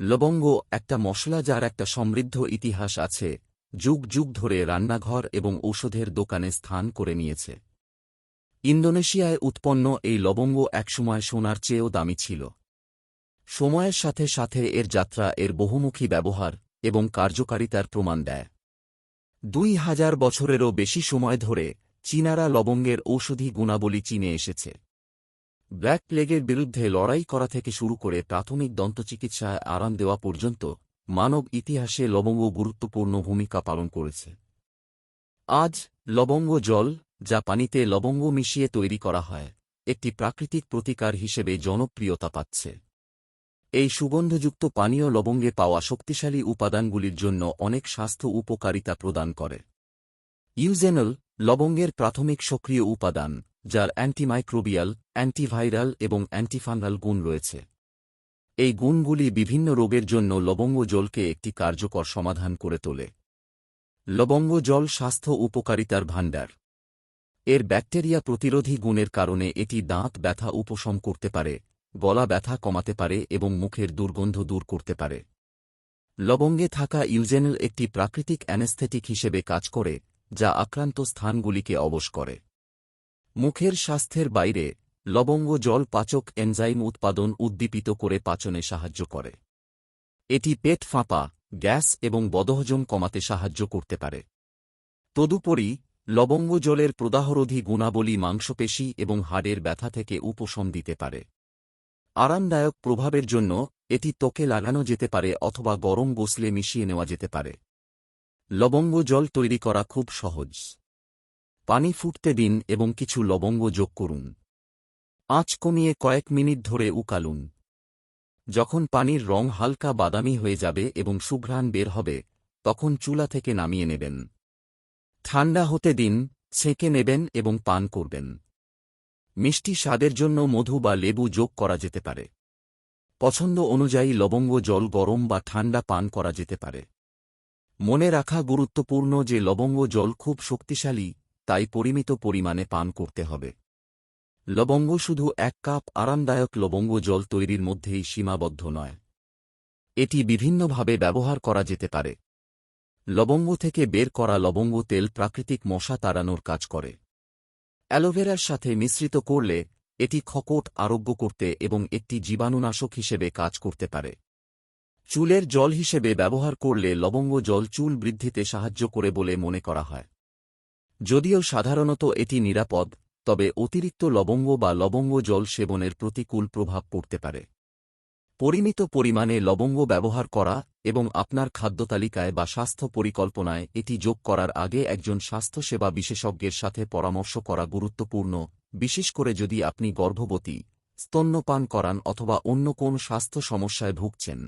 লবঙ্গ একটা মশলা যার একটা সমৃদ্ধ ইতিহাস আছে, যুগ যুগ ধরে রান্নাঘর এবং ঔষধের দোকানে স্থান করে নিয়েছে। ইন্দোনেশিয়ায় উৎপন্ন এই লবঙ্গ একসময় সোনার চেয়েও দামি ছিল। সময়ের সাথে সাথে এর যাত্রা এর বহুমুখী ব্যবহার এবং কার্যকারিতার প্রমাণ দেয়। দুই হাজার বছরেরও বেশি সময় ধরে চীনারা লবঙ্গের ঔষধি গুণাবলী চীনে এসেছে। ব্ল্যাক প্লেগের বিরুদ্ধে লড়াই করা থেকে শুরু করে প্রাথমিক দন্তচিকিৎসায় আরাম দেওয়া পর্যন্ত মানব ইতিহাসে লবঙ্গ গুরুত্বপূর্ণ ভূমিকা পালন করেছে। আজ লবঙ্গ জল, যা পানিতে লবঙ্গ মিশিয়ে তৈরি করা হয়, একটি প্রাকৃতিক প্রতিকার হিসেবে জনপ্রিয়তা পাচ্ছে। এই সুগন্ধযুক্ত পানীয় লবঙ্গে পাওয়া শক্তিশালী উপাদানগুলির জন্য অনেক স্বাস্থ্য উপকারিতা প্রদান করে। ইউজেনল লবঙ্গের প্রাথমিক সক্রিয় উপাদান যার অ্যান্টিমাইক্রোবিয়াল অ্যান্টিভাইরাল এবং অ্যান্টিফাঙ্গাল গুণ রয়েছে। এই গুণগুলি বিভিন্ন রোগের জন্য লবঙ্গ জলকে একটি কার্যকর সমাধান করে তোলে। লবঙ্গ জল স্বাস্থ্য উপকারিতার ভাণ্ডার। এর ব্যাকটেরিয়া প্রতিরোধী গুণের কারণে এটি দাঁত ব্যথা উপশম করতে পারে, গলা ব্যথা কমাতে পারে এবং মুখের দুর্গন্ধ দূর করতে পারে। লবঙ্গে থাকা ইউজেনেল একটি প্রাকৃতিক অ্যানেস্থেটিক হিসেবে কাজ করে, যা আক্রান্ত স্থানগুলিকে অবশ করে। মুখের স্বাস্থ্যের বাইরে, লবঙ্গ জল পাচক এনজাইম উৎপাদন উদ্দীপিত করে পাচনে সাহায্য করে। এটি পেট ফাঁপা, গ্যাস এবং বদহজম কমাতে সাহায্য করতে পারে। তদুপরি, লবঙ্গ জলের প্রদাহরোধী গুণাবলী মাংসপেশি এবং হাড়ের ব্যথা থেকে উপশম দিতে পারে। আরামদায়ক প্রভাবের জন্য এটি ত্বকে লাগানো যেতে পারে অথবা গরম গোসলে মিশিয়ে নেওয়া যেতে পারে। লবঙ্গ জল তৈরি করা খুব সহজ। পানি ফুটতে দিন এবং কিছু লবঙ্গ যোগ করুন। আঁচ কমিয়ে কয়েক মিনিট ধরে উকালুন। যখন পানির রং হালকা বাদামি হয়ে যাবে এবং সুঘ্রাণ বের হবে, তখন চুলা থেকে নামিয়ে নেবেন। ঠান্ডা হতে দিন, ছেঁকে নেবেন এবং পান করবেন। মিষ্টি স্বাদের জন্য মধু বা লেবু যোগ করা যেতে পারে। পছন্দ অনুযায়ী লবঙ্গ জল গরম বা ঠান্ডা পান করা যেতে পারে। মনে রাখা গুরুত্বপূর্ণ যে লবঙ্গ জল খুব শক্তিশালী তাই পরিমিত পরিমাণে পান করতে হবে। লবঙ্গ শুধু এক কাপ আরামদায়ক লবঙ্গ জল তৈরির মধ্যেই সীমাবদ্ধ নয়। এটি বিভিন্নভাবে ব্যবহার করা যেতে পারে। লবঙ্গ থেকে বের করা লবঙ্গ তেল প্রাকৃতিক মশা তাড়ানোর কাজ করে। অ্যালোভেরার সাথে মিশ্রিত করলে এটি খকট আরোগ্য করতে এবং একটি জীবাণুনাশক হিসেবে কাজ করতে পারে। চুলের জল হিসেবে ব্যবহার করলে লবঙ্গ জল চুল বৃদ্ধিতে সাহায্য করে বলে মনে করা হয়। যদিও সাধারণত এটি নিরাপদ, তবে অতিরিক্ত লবঙ্গ বা লবঙ্গ জল সেবনের প্রতিকূল প্রভাব পড়তে পারে। পরিমিত পরিমাণে লবঙ্গ ব্যবহার করা এবং আপনার খাদ্যতালিকায় বা স্বাস্থ্য পরিকল্পনায় এটি যোগ করার আগে একজন স্বাস্থ্যসেবা বিশেষজ্ঞের সাথে পরামর্শ করা গুরুত্বপূর্ণ, বিশেষ করে যদি আপনি গর্ভবতী, স্তন্যপান করান অথবা অন্য কোন স্বাস্থ্য সমস্যায় ভুগছেন।